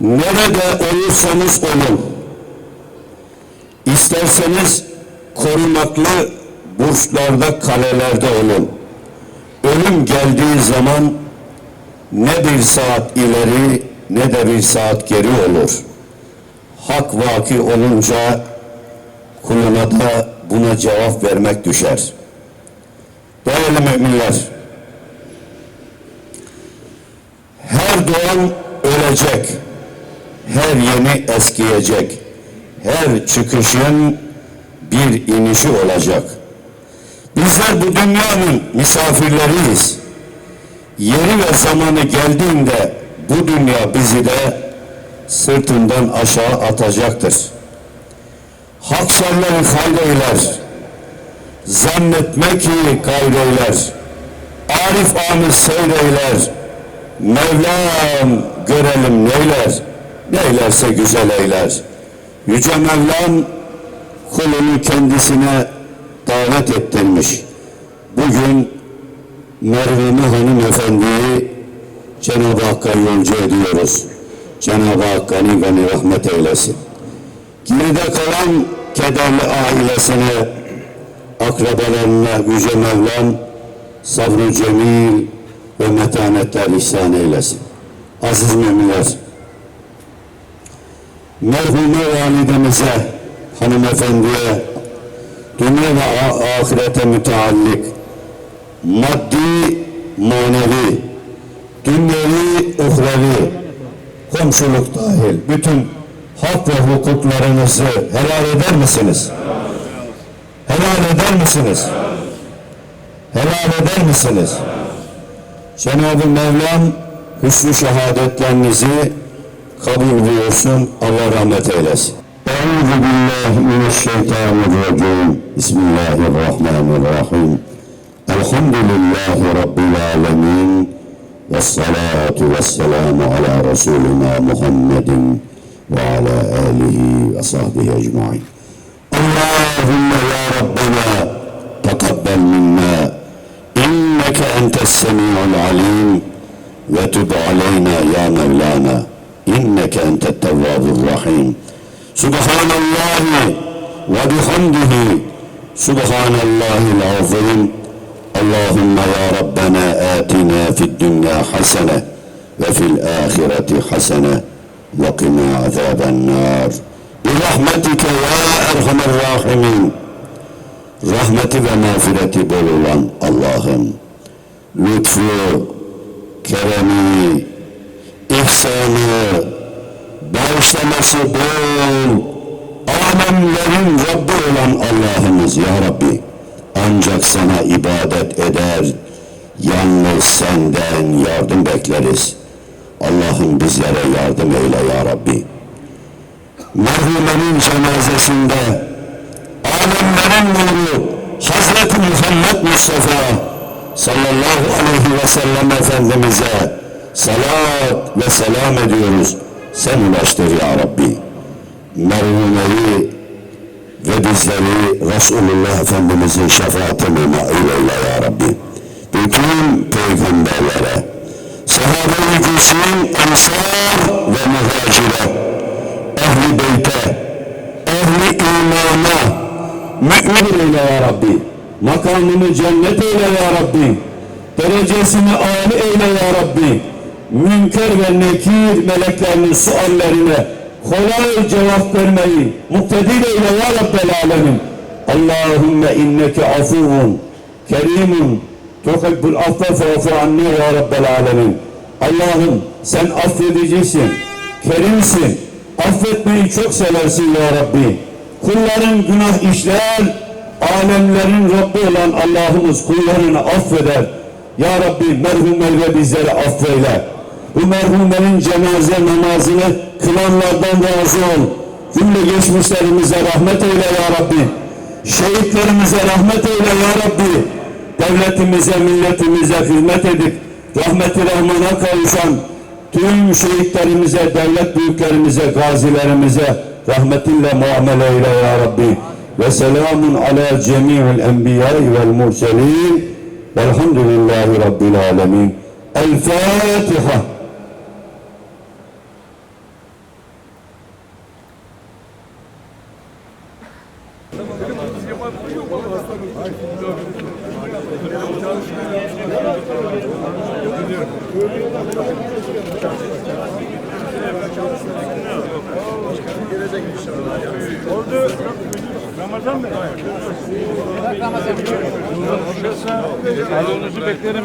Nerede olursanız olun, isterseniz korunaklı burçlarda, kalelerde olun. Ölüm geldiği zaman ne bir saat ileri ne de bir saat geri olur. Hak vaki olunca kuluna da buna cevap vermek düşer. Değerli müminler, her doğan ölecek, her yeni eskiyecek, her çıkışın bir inişi olacak. Bizler bu dünyanın misafirleriyiz. Yeri ve zamanı geldiğinde bu dünya bizi de sırtından aşağı atacaktır. Hak şerleri hayreyler, zannetme ki gayreyler, Arif amir seyreyler, Mevlam görelim neyler, neylerse güzel eyler. Yüce Mevlam kulunu kendisine davet ettirmiş. Bugün merhume hanımefendiyi Cenab-ı Hakk'a yolcu ediyoruz. Cenab-ı Hak gani gani rahmet eylesin. Geride kalan kederli ailesine, akrabalarına Yüce Mevlam sabrı cemil ve metanetler ihsan eylesin. Aziz müminler, merhume validemize, hanımefendiye, dünya ve ahirete müteallik, maddi, manevi, dünyevi, uhrevi, komşuluk dahil bütün hak ve hukuklarınızı helal eder misiniz? Helal eder misiniz? Helal eder misiniz? Cenab-ı Mevlam hüsnü şehadetlerinizi kabul buyursun. Allah rahmet eylesin. Euzu billahi mineşşeytanirracim. Bismillahirrahmanirrahim. Elhamdülillahi Rabbil alemin. Ve salatu ve selamu ala Resulina Muhammedin ve ala alihi ve sahbihi ecmain. Allahümme ya Rabbena tekabbel minna inneke entes semi'ul alim ve tub aleyna ya Mevlana inneke entet tevvabur rahim. Subhanallahi ve bihamdihi Subhanallahil azim. Allahümme ya Rabbena atina fid dünya hasene ve fil ahireti hasene ve qina azaben nar. Birahmetike ya erhamer rahimin. Rahmeti ve mağfireti bol olan Allah'ım lütfu, keremi, ihsanı, bağışlaması bol, alemlerin Rabbi olan Allah'ımız ya Rabbi ancak sana ibadet eder, yalnız senden yardım bekleriz. Allah'ım bizlere yardım eyle ya Rabbi. Merhumenin cenazesinde alemlerin nuru Hazreti Muhammed Mustafa sallallahu aleyhi ve sellem Efendimiz'e salat ve selam ediyoruz. Sen ulaştır ya Rabbi. Merhumeyi ve bizleri Resulullah Efendimiz'in şefaatine nail eyle ya Rabbi. Bütün peygamberlere, sahabe-i güzin, ensar ve muhacire, ehli beyte, ehli imana, mümin eyle ya Rabbi. Makamını cennet eyle ya Rabbi. Derecesini âli eyle ya Rabbi. Münker ve nekir meleklerinin suallerine kolay cevap vermeyi muktedir eyle ya Rabbel alemin. Allahümme inneke afuvun, kerimun, tuhibbul affe fe'fu anne ya Rabbel alemin. Allah'ım sen affedicisin, kerimsin, affetmeyi çok seversin ya Rabbi. Kulların günah işler, alemlerin Rabbi olan Allah'ımız kullarını affeder. Ya Rabbi merhumer ve bizleri affeyle. Bu merhumenin cenaze namazını kılanlardan razı ol. Cümle geçmişlerimize rahmet eyle ya Rabbi. Şehitlerimize rahmet eyle ya Rabbi. Devletimize, milletimize hizmet edip rahmeti rahmana kavuşan tüm şehitlerimize, devlet büyüklerimize, gazilerimize rahmetinle muamele eyle ya Rabbi. Ve selamun ala cemi'il enbiyai vel murselin. Velhamdülillahi Rabbil alemin. El Fatiha. Ramazan Bey. Ramazan Bey. beklerim.